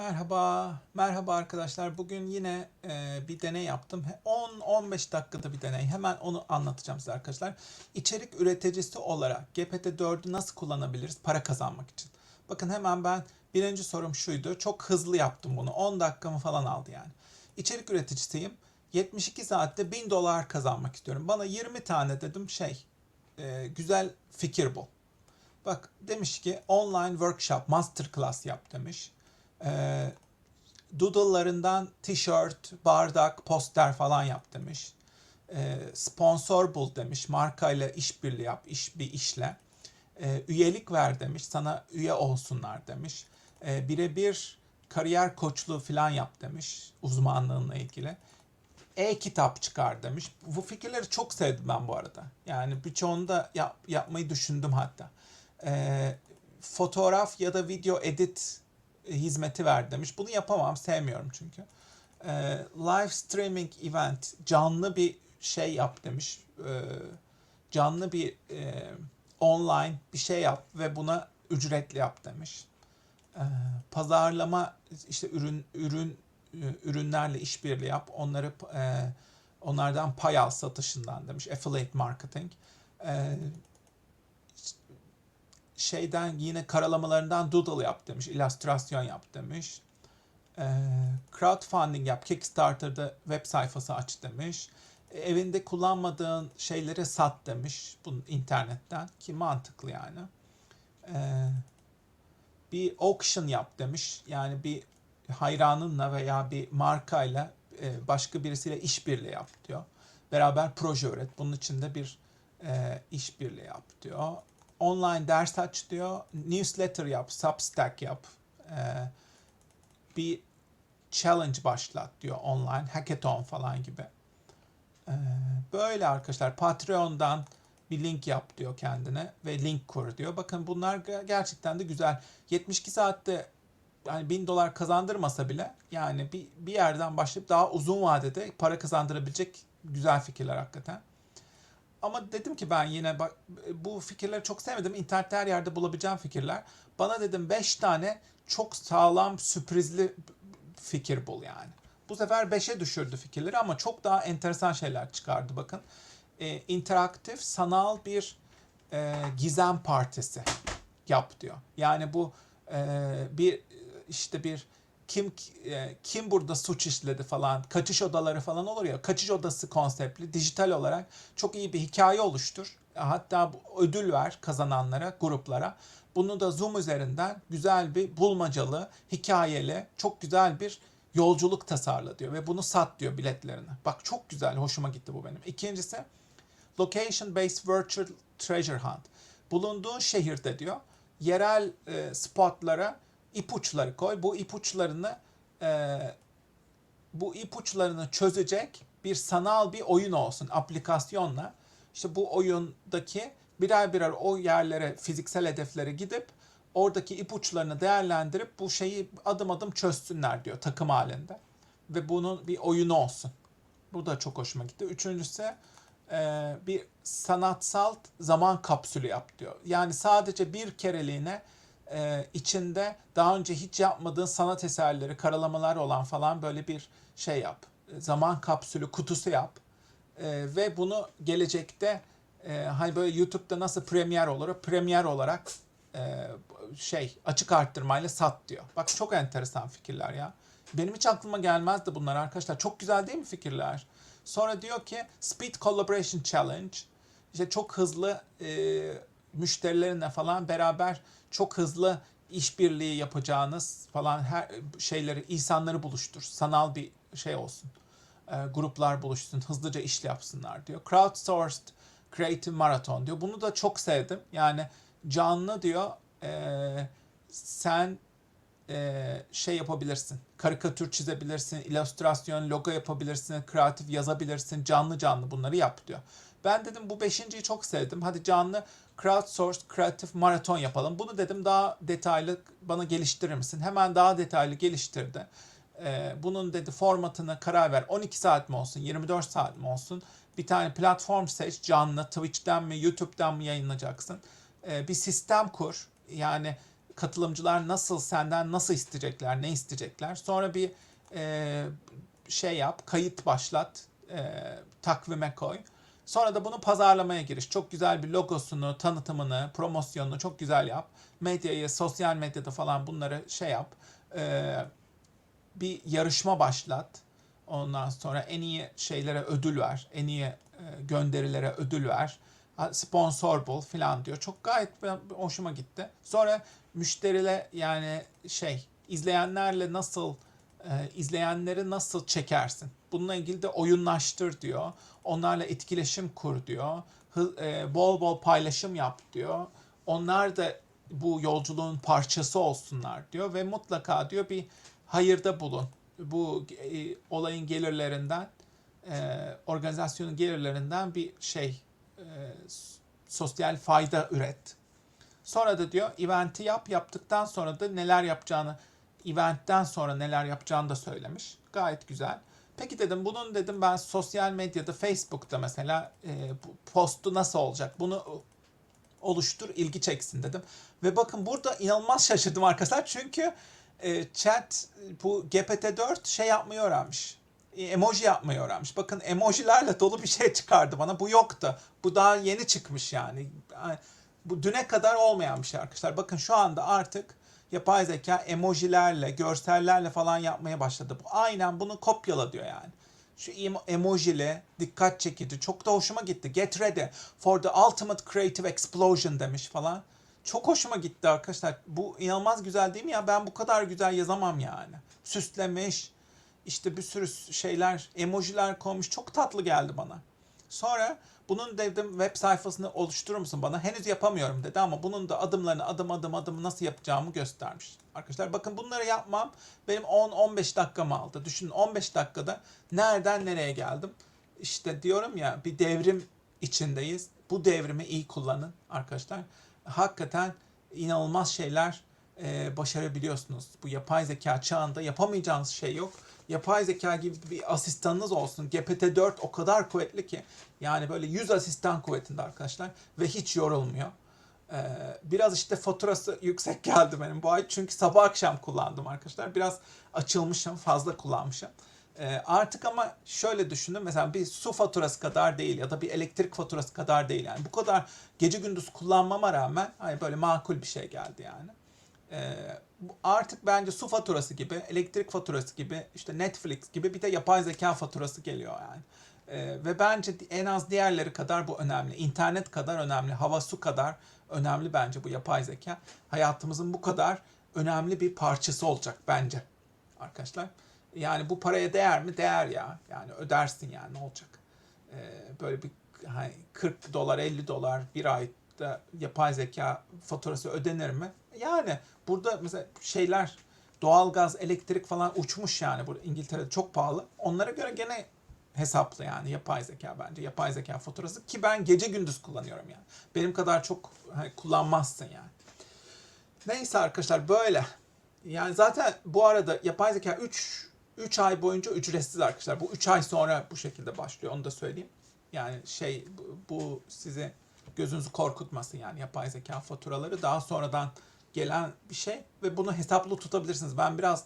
Merhaba, merhaba arkadaşlar. Bugün yine e, bir deney yaptım. 10-15 dakikada bir deney. Hemen onu anlatacağım size arkadaşlar. İçerik üreticisi olarak GPT-4'ü nasıl kullanabiliriz para kazanmak için? Bakın hemen ben birinci sorum şuydu. Çok hızlı yaptım bunu. 10 dakikamı falan aldı yani. İçerik üreticisiyim. 72 saatte 1000 dolar kazanmak istiyorum. Bana 20 tane dedim şey, e, güzel fikir bul. Bak demiş ki online workshop, masterclass yap demiş. Ee, doodle'larından tişört, bardak, poster falan yap demiş. Ee, sponsor bul demiş. Markayla işbirliği yap, iş bir işle. Ee, üyelik ver demiş. Sana üye olsunlar demiş. Ee, birebir kariyer koçluğu falan yap demiş. Uzmanlığınla ilgili. E-kitap çıkar demiş. Bu fikirleri çok sevdim ben bu arada. Yani birçoğunu da yap, yapmayı düşündüm hatta. Ee, fotoğraf ya da video edit hizmeti ver demiş. Bunu yapamam, sevmiyorum çünkü. Ee, live streaming event, canlı bir şey yap demiş. Ee, canlı bir e, online bir şey yap ve buna ücretli yap demiş. Ee, pazarlama işte ürün ürün e, ürünlerle işbirliği yap. Onları e, onlardan pay al satışından demiş. Affiliate marketing. Ee, şeyden yine karalamalarından doodle yap demiş. illüstrasyon yap demiş. Ee, crowdfunding yap. Kickstarter'da web sayfası aç demiş. E, Evinde kullanmadığın şeyleri sat demiş. Bunun internetten ki mantıklı yani. Ee, bir auction yap demiş. Yani bir hayranınla veya bir markayla e, başka birisiyle işbirliği yap diyor. Beraber proje üret. Bunun için de bir e, işbirliği yap diyor online ders aç diyor. Newsletter yap, Substack yap. Ee, bir challenge başlat diyor online. Hackathon falan gibi. Ee, böyle arkadaşlar Patreon'dan bir link yap diyor kendine ve link kur diyor. Bakın bunlar gerçekten de güzel. 72 saatte yani 1000 dolar kazandırmasa bile yani bir, bir yerden başlayıp daha uzun vadede para kazandırabilecek güzel fikirler hakikaten. Ama dedim ki ben yine bak bu fikirleri çok sevmedim. İnternette her yerde bulabileceğim fikirler. Bana dedim 5 tane çok sağlam sürprizli fikir bul yani. Bu sefer 5'e düşürdü fikirleri ama çok daha enteresan şeyler çıkardı bakın. Ee, interaktif sanal bir e, gizem partisi yap diyor. Yani bu e, bir işte bir kim e, kim burada suç işledi falan kaçış odaları falan olur ya kaçış odası konseptli dijital olarak çok iyi bir hikaye oluştur. Hatta ödül ver kazananlara, gruplara. Bunu da Zoom üzerinden güzel bir bulmacalı, hikayeli, çok güzel bir yolculuk tasarla diyor ve bunu sat diyor biletlerini. Bak çok güzel, hoşuma gitti bu benim. İkincisi Location Based Virtual Treasure Hunt. Bulunduğun şehirde diyor yerel e, spotlara ipuçları koy. Bu ipuçlarını e, bu ipuçlarını çözecek bir sanal bir oyun olsun aplikasyonla. İşte bu oyundaki birer birer o yerlere fiziksel hedeflere gidip oradaki ipuçlarını değerlendirip bu şeyi adım adım çözsünler diyor takım halinde. Ve bunun bir oyunu olsun. Bu da çok hoşuma gitti. Üçüncüsü e, bir sanatsal zaman kapsülü yap diyor. Yani sadece bir kereliğine e, içinde daha önce hiç yapmadığın sanat eserleri, karalamalar olan falan böyle bir şey yap. Zaman kapsülü kutusu yap. E, ve bunu gelecekte e, hani böyle YouTube'da nasıl premier olur, premier olarak e, şey açık arttırmayla sat diyor. Bak çok enteresan fikirler ya. Benim hiç aklıma gelmezdi bunlar arkadaşlar. Çok güzel değil mi fikirler? Sonra diyor ki Speed Collaboration Challenge. İşte çok hızlı e, müşterilerinle falan beraber çok hızlı işbirliği yapacağınız falan her şeyleri, insanları buluştur. Sanal bir şey olsun. E, gruplar buluşsun, hızlıca iş yapsınlar diyor. Crowdsourced Creative Marathon diyor. Bunu da çok sevdim. Yani canlı diyor e, sen e, şey yapabilirsin. Karikatür çizebilirsin, illüstrasyon, logo yapabilirsin, kreatif yazabilirsin, canlı canlı bunları yap diyor. Ben dedim bu beşinciyi çok sevdim. Hadi canlı crowdsourced creative maraton yapalım. Bunu dedim daha detaylı bana geliştirir misin? Hemen daha detaylı geliştirdi. Ee, bunun dedi formatına karar ver. 12 saat mi olsun, 24 saat mi olsun? Bir tane platform seç canlı. Twitch'ten mi, YouTube'dan mı yayınlayacaksın? Ee, bir sistem kur. Yani katılımcılar nasıl senden nasıl isteyecekler, ne isteyecekler. Sonra bir e, şey yap, kayıt başlat, e, takvime koy. Sonra da bunu pazarlamaya giriş. Çok güzel bir logosunu, tanıtımını, promosyonunu çok güzel yap. Medyayı, sosyal medyada falan bunları şey yap. E, bir yarışma başlat. Ondan sonra en iyi şeylere ödül ver. En iyi e, gönderilere ödül ver. Sponsor bul falan diyor. Çok gayet hoşuma gitti. Sonra müşterile yani şey izleyenlerle nasıl e, izleyenleri nasıl çekersin? Bununla ilgili de oyunlaştır diyor. Onlarla etkileşim kur diyor. Hı- e, bol bol paylaşım yap diyor. Onlar da bu yolculuğun parçası olsunlar diyor ve mutlaka diyor bir hayırda bulun. Bu e, olayın gelirlerinden, e, organizasyonun gelirlerinden bir şey, e, sosyal fayda üret. Sonra da diyor eventi yap, yaptıktan sonra da neler yapacağını, eventten sonra neler yapacağını da söylemiş. Gayet güzel. Peki dedim bunun dedim ben sosyal medyada, Facebook'ta mesela e, postu nasıl olacak? Bunu oluştur, ilgi çeksin dedim. Ve bakın burada inanılmaz şaşırdım arkadaşlar. Çünkü e, chat bu GPT-4 şey yapmayı öğrenmiş. E, Emoji yapmayı öğrenmiş. Bakın emojilerle dolu bir şey çıkardı bana. Bu yoktu. Bu daha yeni çıkmış yani. Bu düne kadar olmayan bir şey arkadaşlar. Bakın şu anda artık yapay zeka emojilerle, görsellerle falan yapmaya başladı. Bu aynen bunu kopyala diyor yani. Şu emo- emojili, dikkat çekici. Çok da hoşuma gitti. Get ready for the ultimate creative explosion demiş falan. Çok hoşuma gitti arkadaşlar. Bu inanılmaz güzel değil mi ya? Ben bu kadar güzel yazamam yani. Süslemiş, işte bir sürü şeyler, emojiler koymuş. Çok tatlı geldi bana. Sonra bunun dedim web sayfasını oluşturur musun bana? Henüz yapamıyorum dedi ama bunun da adımlarını adım adım adım nasıl yapacağımı göstermiş. Arkadaşlar bakın bunları yapmam benim 10-15 dakikamı aldı. Düşünün 15 dakikada nereden nereye geldim. İşte diyorum ya bir devrim içindeyiz. Bu devrimi iyi kullanın arkadaşlar. Hakikaten inanılmaz şeyler e, başarabiliyorsunuz. Bu yapay zeka çağında yapamayacağınız şey yok. Yapay zeka gibi bir asistanınız olsun. GPT-4 o kadar kuvvetli ki. Yani böyle 100 asistan kuvvetinde arkadaşlar. Ve hiç yorulmuyor. Ee, biraz işte faturası yüksek geldi benim bu ay. Çünkü sabah akşam kullandım arkadaşlar. Biraz açılmışım, fazla kullanmışım. Ee, artık ama şöyle düşündüm. Mesela bir su faturası kadar değil ya da bir elektrik faturası kadar değil. Yani bu kadar gece gündüz kullanmama rağmen hani böyle makul bir şey geldi yani. Ee, artık bence su faturası gibi, elektrik faturası gibi, işte Netflix gibi bir de yapay zeka faturası geliyor yani. Ee, ve bence en az diğerleri kadar bu önemli. İnternet kadar önemli, hava su kadar önemli bence bu yapay zeka. Hayatımızın bu kadar önemli bir parçası olacak bence arkadaşlar. Yani bu paraya değer mi? Değer ya. Yani ödersin yani ne olacak? Ee, böyle bir hani 40 dolar 50 dolar bir ayda yapay zeka faturası ödenir mi? Yani burada mesela şeyler doğalgaz, elektrik falan uçmuş yani. Burada İngiltere'de çok pahalı. Onlara göre gene hesaplı yani yapay zeka bence. Yapay zeka faturası ki ben gece gündüz kullanıyorum yani. Benim kadar çok hani, kullanmazsın yani. Neyse arkadaşlar böyle. Yani zaten bu arada yapay zeka 3 3 ay boyunca ücretsiz arkadaşlar. Bu 3 ay sonra bu şekilde başlıyor. Onu da söyleyeyim. Yani şey bu, bu sizi gözünüzü korkutmasın yani yapay zeka faturaları daha sonradan gelen bir şey ve bunu hesaplı tutabilirsiniz. Ben biraz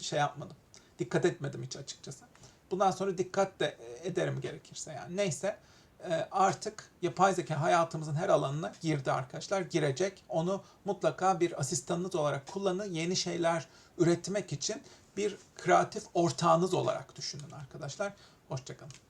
şey yapmadım. Dikkat etmedim hiç açıkçası. Bundan sonra dikkat de ederim gerekirse yani. Neyse e, artık yapay zeka hayatımızın her alanına girdi arkadaşlar. Girecek. Onu mutlaka bir asistanınız olarak kullanın. Yeni şeyler üretmek için bir kreatif ortağınız olarak düşünün arkadaşlar. Hoşçakalın.